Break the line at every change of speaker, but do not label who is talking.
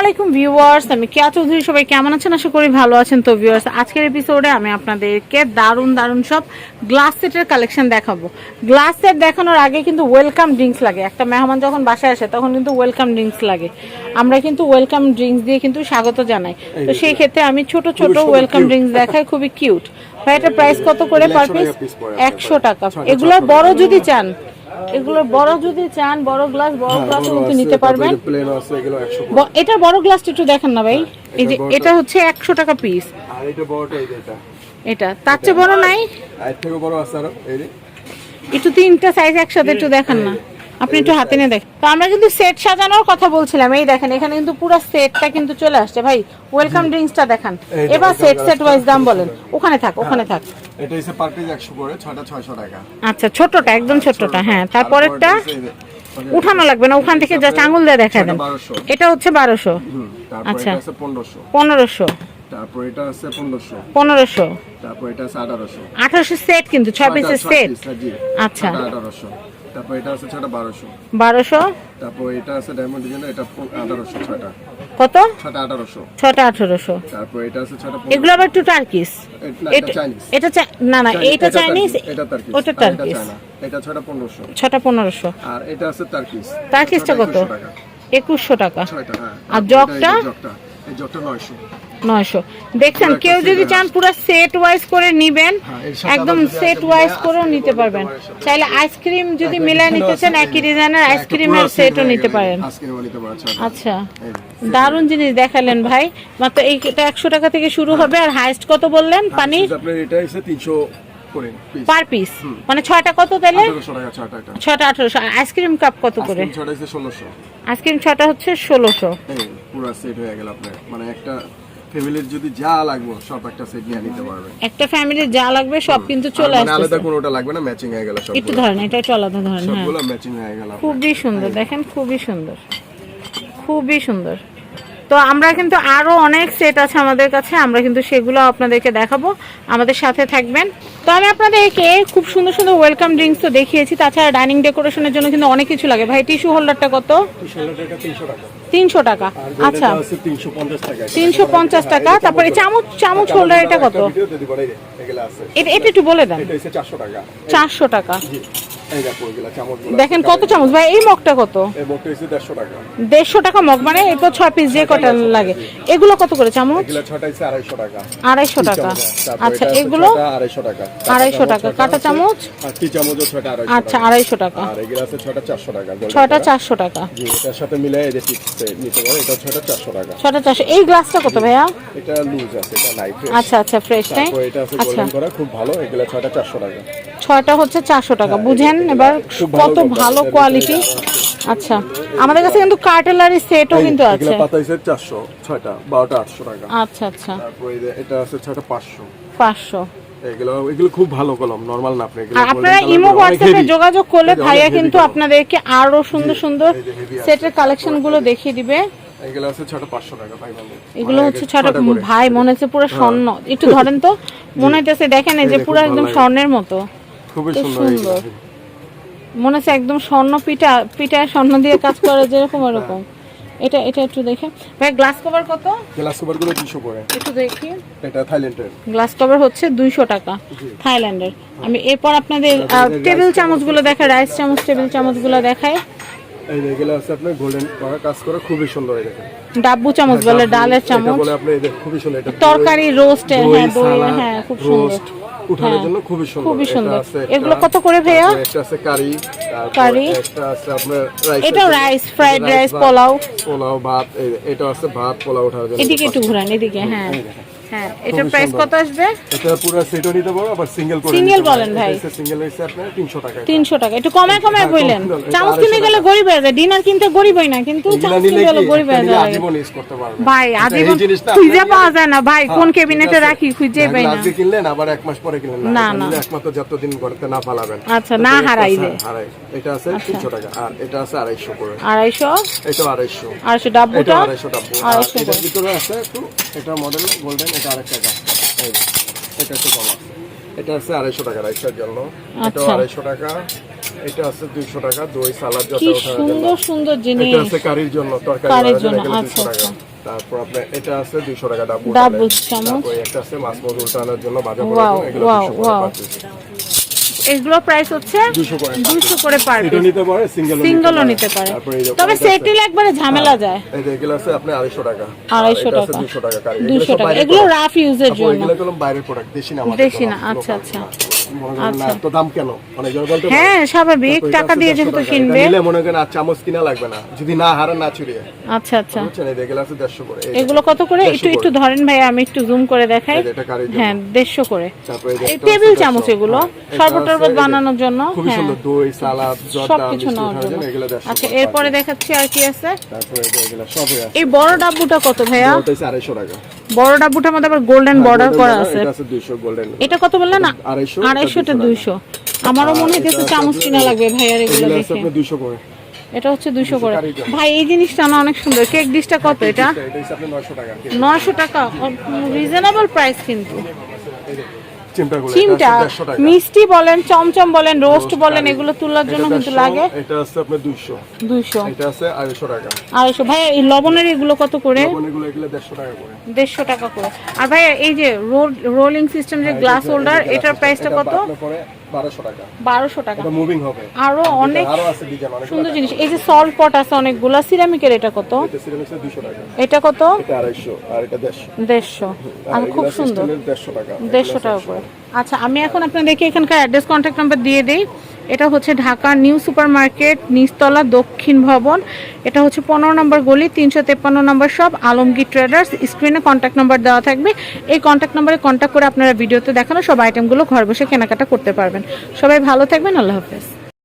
আলাইকুম ভিউয়ার্স আমি কেয়া চৌধুরী সবাই কেমন আছেন? আশা করি ভালো আছেন। তো ভিউয়ার্স আজকের এপিসোডে আমি আপনাদেরকে দারুণ দারুণ সব গ্লাস সেটের কালেকশন দেখাবো। গ্লাস সেট দেখানোর আগে কিন্তু ওয়েলকাম ড্রিঙ্কস লাগে। একটা মেহমান যখন বাসায় আসে তখন কিন্তু ওয়েলকাম ড্রিঙ্কস লাগে। আমরা কিন্তু ওয়েলকাম ড্রিঙ্কস দিয়ে কিন্তু স্বাগত জানাই। তো সেই ক্ষেত্রে আমি ছোট ছোট ওয়েলকাম ড্রিঙ্কস দেখাই খুবই কিউট ভাই এটা প্রাইস কত করে পার পিস একশো টাকা। এগুলো বড় যদি চান এগুলোর বড় যদি চান বড় গ্লাস বড় গ্লাস কিন্তু নিতে পারবেন।
এগুলো
এটা বড় গ্লাসটা একটু দেখেন না ভাই। এই যে এটা হচ্ছে একশো টাকা পিস
আর এটা বড়টা এটা।
এটা তার চেয়ে বড় নাই?
আর থেকে বড় আছে আরও এই
একটু তিনটা সাইজ একসাথে একটু দেখান না। আপনি একটু হাতে নিয়ে দেখেন। তো আমরা কিন্তু সেট সাজানোর কথা বলছিলাম। এই দেখেন এখানে কিন্তু পুরো সেটটা কিন্তু চলে আসছে। ভাই ওয়েলকাম ড্রিঙ্কসটা দেখান। এবার সেট সেট ওয়াইজ দাম বলেন। ওখানে থাক ওখানে থাক।
এটা হচ্ছে পার পিস একশো করে ছটা ছয়শো টাকা।
আচ্ছা ছোটটা একদম ছোটটা হ্যাঁ। তারপরেরটা উঠানো লাগবে না ওখান থেকে যা আঙুল দিয়ে দেখা দেন। এটা হচ্ছে বারোশো।
হুম তারপর
আচ্ছা।
এটা আছে পনেরোশো।
পনেরোশো।
তারপর এটা আছে পনেরোশো।
পনেরোশো।
তারপর এটা আছে আঠারোশো।
আঠারোশো সেট কিন্তু ছয় পিসের সেট আচ্ছা।
আঠারোশো। তারপর এটা আছে ছটা বারোশো।
বারোশো?
তারপর এটা আছে ডায়মন্ড ডিজাইন এটা আঠারোশো ছটা
কত?
ছটা আঠারোশো।
ছটা আঠারোশো।
তারপর এটা আছে ছটা
এগুলো আবার একটু টার্কিস
এটা চাইনিজ
এটা না না এটা চাইনিজ
এটা তার্কিস
ওটা টার্কিস
এটা ছটা পনেরোশো।
ছটা পনেরোশো।
আর এটা আছে টার্কিস
টার্কিসটা কত?
2100 টাকা।
একুশশো টাকা।
ছয়টা হ্যাঁ।
আর
এটা
জগটা?
এই জগটা নয়শো।
নয়শো। দেখছেন কেউ যদি চান পুরো সেট ওয়াইজ করে নিবেন
হ্যাঁ,
একদম সেট ওয়াইজ করেও নিতে পারবেন। চাইলে আইসক্রিম যদি
একটা
মিলায় নিতে চান একই। ডিজাইনের আইসক্রিমের সেটও নিতে পারেন। আচ্ছা। দারুণ জিনিস দেখালেন ভাই। মাত্র এইটা একশো টাকা থেকে শুরু হবে আর হাইস্ট কত বললেন? পানির?
এটা এসে তিনশো।
পার পিস মানে ছয়টা কত তাহলে?
1800 টাকা ছয়টা
ছটা আঠারোশো। আইসক্রিম কাপ কত করে?
আইসক্রিম
ছটা হচ্ছে ষোলোশো।
পুরো সেট হয়ে গেল আপনার। মানে একটা ফ্যামিলির যদি যা লাগবে সব একটা সেট নিয়ে নিতে পারবে।
একটা ফ্যামিলির যা লাগবে সব কিন্তু চলে
মানে আলাদা কোনোটা লাগবে না ম্যাচিং হয়ে গেল সব
একটু ধরেন এটা একটু আলাদা ধরেন হ্যাঁ।
সবগুলো ম্যাচিং হয়ে গেল
খুবই সুন্দর দেখেন খুবই সুন্দর। খুবই সুন্দর। তো আমরা কিন্তু আরও অনেক সেট আছে আমাদের কাছে আমরা কিন্তু সেগুলো আপনাদেরকে দেখাবো। আমাদের সাথে থাকবেন। তো আমি আপনাদেরকে খুব সুন্দর সুন্দর ওয়েলকাম ড্রিঙ্কস তো দেখিয়েছি তাছাড়া ডাইনিং ডেকোরেশনের জন্য কিন্তু অনেক কিছু লাগে। ভাই টিস্যু হোল্ডারটা কত?
তিনশো টাকা।
আচ্ছা।
তিনশো পঞ্চাশ টাকা।
তারপরে চামচ চামচ হোল্ডার এটা কত? এটা একটু বলে দেন।
চারশো টাকা।
চারশো টাকা।
এই দেখো এগুলা চামচগুলো
দেখেন কত চামচ? ভাই এই মগটা কত?
এই বকটা হচ্ছে দেড়শো টাকা।
মগ মানে এরপর ছয় পিস যে কটা লাগে। এগুলো। কত করে চামচ?
এগুলা ছটা হচ্ছে আড়াইশো টাকা।
আচ্ছা এগুলো?
আড়াইশো টাকা।
কাটা চামচ
আর টি চামচও ছটা আড়াইশো
আচ্ছা আড়াইশো টাকা।
আর এগুলা আছে ছটা চারশো টাকা golden
ছয়টা
color।
চারশো টাকা।
জি এটার সাথে মিলে এই যে নিতে পারো এটা ছটা চারশো টাকা।
এই গ্লাসটা কত ভাইয়া?
এটা লুজ আছে এটা লাইট
আচ্ছা আচ্ছা ফ্রেশ তাই?
এটা আছে
আচ্ছা।
গোল্ডেন করা খুব ভালো এগুলা ছটা চারশো টাকা।
ছয়টা হচ্ছে চারশো টাকা। বুঝেন এবার কত
ভালো
কোয়ালিটি আচ্ছা আমাদের কাছে কিন্তু কার্টেলারি সেটও কিন্তু আছে।
পাতা হচ্ছে চারশো ছয়টা বারোটা আটশো টাকা।
আচ্ছা আচ্ছা।
তারপর এটা আছে ছটা পাঁচশো।
পাঁচশো।
এগুলো এগুলো খুব ভালো কলম নরমাল না আপনি এগুলো
আপনারা ইমো হোয়াটসঅ্যাপে যোগাযোগ করলে ভাইয়া কিন্তু আপনাদেরকে আরও সুন্দর সুন্দর। সেটের কালেকশনগুলো দেখিয়ে দিবে।
এগুলো পাঁচশো টাকা ভাই।
এগুলো
মানে
হচ্ছে
ছয়টা
ভাই মনে হচ্ছে পুরো স্বর্ণ। একটু ধরেন তো মনে হচ্ছে দেখেন এই যে পুরো একদম স্বর্ণের মতো।
খুবই সুন্দর
মনে হচ্ছে একদম স্বর্ণ পিঠা পিঠায় স্বর্ণ দিয়ে কাজ করে যেরকম ওরকম। এটা এটা একটু দেখে। ভাই গ্লাস কভার কত?
গ্লাস কভারগুলো তিনশো করে।
একটু দেখি।
এটা থাইল্যান্ডের।
গ্লাস কভার হচ্ছে দুইশো টাকা থাইল্যান্ডের। আমি এরপর আপনাদের টেবিল চামচগুলো দেখাই রাইস চামচ টেবিল চামচগুলো দেখাই।
এই আছে আপনার গোল্ডেন করা কাজ করে খুবই সুন্দর এই দেখেন।
ডাব্বু চামচ বলে ডালের
এটা বলে আপনি খুবই সুন্দর এটা
তরকারি রোস্ট হ্যাঁ দই হ্যাঁ খুব সুন্দর।
উঠানোর জন্য খুবই সুন্দর
খুবই সুন্দর। এগুলো কত করে ভাইয়া?
একটা আছে কারি
কারি।
একটা আছে আপনার রাইস
এটা rice fried rice pulao.
Pulao ভাত এটা আছে ভাত পোলাও উঠানোর জন্য
এদিকে একটু ঘুরান এদিকে হ্যাঁ। হ্যাঁ এটার প্রাইস কত আসবে?
এটা পুরো সেটও নিতে পারো আবার সিঙ্গেল করে পারো।
বলেন ভাই।
এটা সিঙ্গেল হইছে আপনার 300 টাকা এটা।
তিনশো টাকা। একটু কমায় কমায়
হ্যাঁ,
বললেন
কম দিলাম।
চামচ কিনে গেলে গরিব হয়ে যায় ডিনার কিনতে গরিব হয় না কিন্তু চামচ কিনতে গেলে গরিব হয়ে যায়।
আজীবন use করতে পারবেন।
ভাই আজীবন খুঁজে পাওয়া যায় না ভাই
হ্যাঁ,
কোন ক্যাবিনেটে। রাখি খুঁজে পাই না।
আজকে কিনলেন আবার এক মাস পরে কিনলেন।
না,
এটা
না।
একমাত্র যতদিন করতে না পালাবেন।
আচ্ছা, না
এটা
হারাই
হারাই। এটা আছে তিনশো টাকা আর এটা আছে আড়াইশো করে।
আড়াইশো?
এটা আড়াইশো।
আড়াইশো
এটা
ডাব্বুটা
আড়াইশো ডাব্বু। আর এটার ভিতরে আছে একটু এটা মডেল গোল্ডেন এটা আরেকটা কাজ এটা একটু কম আছে এটা আছে আড়াইশো টাকা রাইসার জন্য। এটাও
আচ্ছা।
আড়াইশো টাকা। এটা আছে দুইশো টাকা দই সালাদ যত
সুন্দর
এটা আছে কারির জন্য তরকারি জন্য
আচ্ছা,
200 টাকা।
আচ্ছা।
তারপর আপনার এটা আছে দুইশো টাকা ডাবল
Double চামচ।
একটা আছে মাছ মজুর টানার জন্য বাজার এগুলো 200
এগুলো প্রাইস হচ্ছে
200 করে
পার
পিস নিতে পারে
সিঙ্গেলও নিতে পারে। তবে
এটা
সেটিল একবারে ঝামেলা যায়।
এই এগুলো আছে আপনি আড়াইশো টাকা।
250 টাকা।
200 টাকা।
এগুলো রাফ ইউজের জন্য।
এগুলো হলো বাইরের প্রোডাক্ট দেশি না আমাদের
দেশি না, আচ্ছা, আচ্ছা। এরপরে দেখাচ্ছি আর কি আছে?
এই
বড় ডাব্বুটা কত ভাইয়া?
টাকা।
বড় ডাব্বুটার মধ্যে আবার গোল্ডেন বর্ডার করা আছে।
এটা
কত বললেন না?
250
দুইশোটা দুইশো আমারও মনে হইতেছে চামচ কিনা লাগবে ভাইয়ার এগুলো দেখে।
দুইশো
এটা হচ্ছে দুশো করে। ভাই এই জিনিসটা না অনেক সুন্দর। কেক ডিশটা কত এটা?
নশো টাকা।
রিজনেবল প্রাইস কিন্তু। চিমটা মিষ্টি বলেন চমচম বলেন রোস্ট বলেন এগুলো তোলার জন্য কিন্তু লাগে।
এটা আছে আপনার 200
200
এটা আছে আড়াইশো টাকা।
আড়াইশো। ভাই এই লবণের এগুলো কত করে?
লবণ এগুলো এগুলো দেড়শো টাকা করে।
দেড়শো টাকা করে। আর ভাই এই যে রোলিং সিস্টেম যে গ্লাস হোল্ডার এটার প্রাইসটা কত?
বারোশো টাকা। এটা মুভিং হবে।
আরও অনেক
আরও আছে ডিজাইন অনেক
সুন্দর জিনিস। এই যে সল্ট পট আছে অনেকগুলা। সিরামিকের এটা কত?
এটা টাকা।
কত?
এটা আর এটা দেড়শো।
দেড়শো।
আর
আর খুব সুন্দর।
দেড়শো
দেড়শো টাকা করে। আচ্ছা আমি এখন আপনাদেরকে এখানকার অ্যাড্রেস কন্ট্যাক্ট নাম্বার দিয়ে দিই। এটা হচ্ছে ঢাকা নিউ সুপার মার্কেট নিচতলা দক্ষিণ ভবন। এটা হচ্ছে পনেরো নম্বর গলি, তিনশো তেপ্পান্ন নম্বর সব আলমগীর ট্রেডার্স স্ক্রিনে কন্ট্যাক্ট নাম্বার দেওয়া থাকবে। এই কন্ট্যাক্ট নাম্বারে কন্ট্যাক্ট করে আপনারা ভিডিওতে দেখানো সব আইটেমগুলো ঘর বসে কেনাকাটা করতে পারবেন। সবাই ভালো থাকবেন, আল্লাহ হাফেজ।